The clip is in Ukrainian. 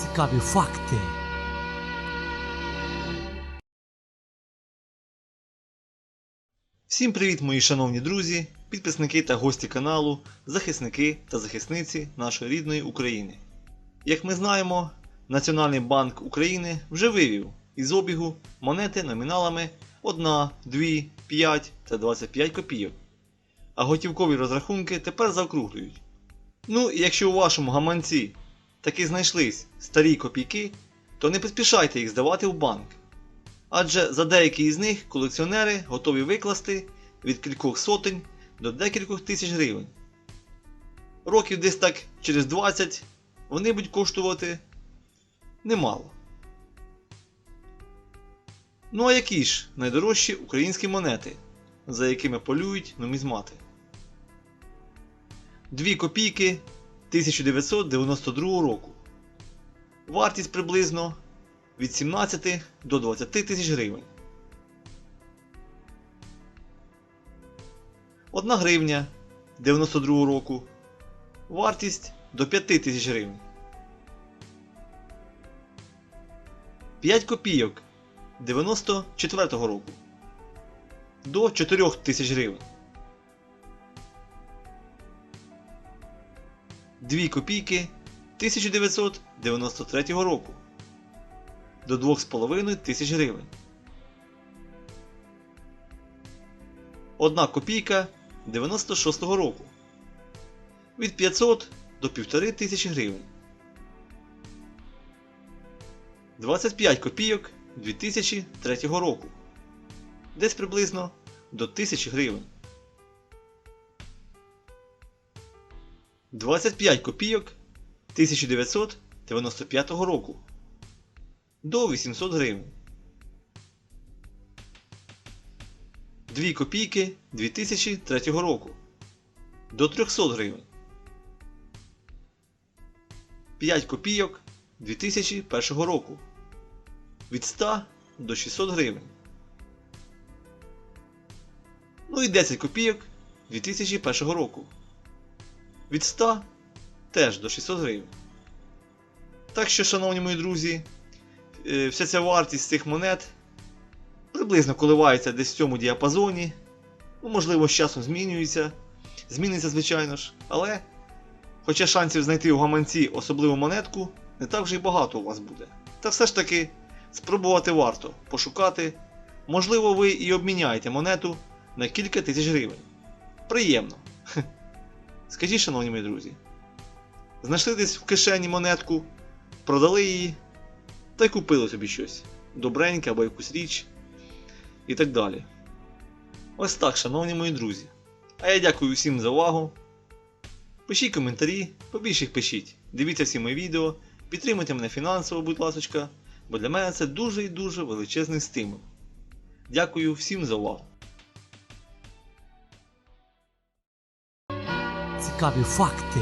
Цікаві факти. Всім привіт, мої шановні друзі, підписники та гості каналу, захисники та захисниці нашої рідної України. Як ми знаємо, Національний банк України вже вивів із обігу монети номіналами 1, 2, 5 та 25 копійок, а готівкові розрахунки тепер заокруглюють. Ну і якщо у вашому гаманці таки знайшлись старі копійки, то не поспішайте їх здавати в банк. Адже за деякі із них колекціонери готові викласти від кількох сотень до декількох тисяч гривень. Років десь так через 20 вони будуть коштувати немало. Ну а які ж найдорожчі українські монети, за якими полюють нумізмати? Дві копійки 1992 року. Вартість приблизно від 17 до 20 тисяч гривень. 1 гривня 92 року. Вартість до 5 тисяч гривень. 5 копійок 94 року. До 4 тисяч гривень. 2 копійки 1993 року до 2,5 тисяч гривень. Одна копійка 96-го року від 500 до 1,5 тисячі гривень. 25 копійок 2003 року. Десь приблизно до 1000 гривень. 25 копійок 1995 року до 800 гривень. 2 копійки 2003 року до 300 гривень. 5 копійок 2001 року від 100 до 600 гривень. Ну і 10 копійок 2001 року. Від 100 теж до 600 гривень. Так що, шановні мої друзі, е, вся ця вартість цих монет приблизно коливається десь в цьому діапазоні. Ну, можливо, з часом змінюється. Зміниться, звичайно ж, але хоча шансів знайти у гаманці особливу монетку не так вже й багато у вас буде. Та все ж таки спробувати варто пошукати. Можливо, ви і обміняєте монету на кілька тисяч гривень. Приємно. Скажіть, шановні мої друзі, знайшли десь в кишені монетку, продали її та й купили собі щось добреньке або якусь річ і так далі. Ось так, шановні мої друзі. А я дякую всім за увагу. Пишіть коментарі, побільше їх пишіть. Дивіться всі мої відео, підтримуйте мене фінансово, будь ласка, бо для мене це дуже і дуже величезний стимул. Дякую всім за увагу. Цікаві факти.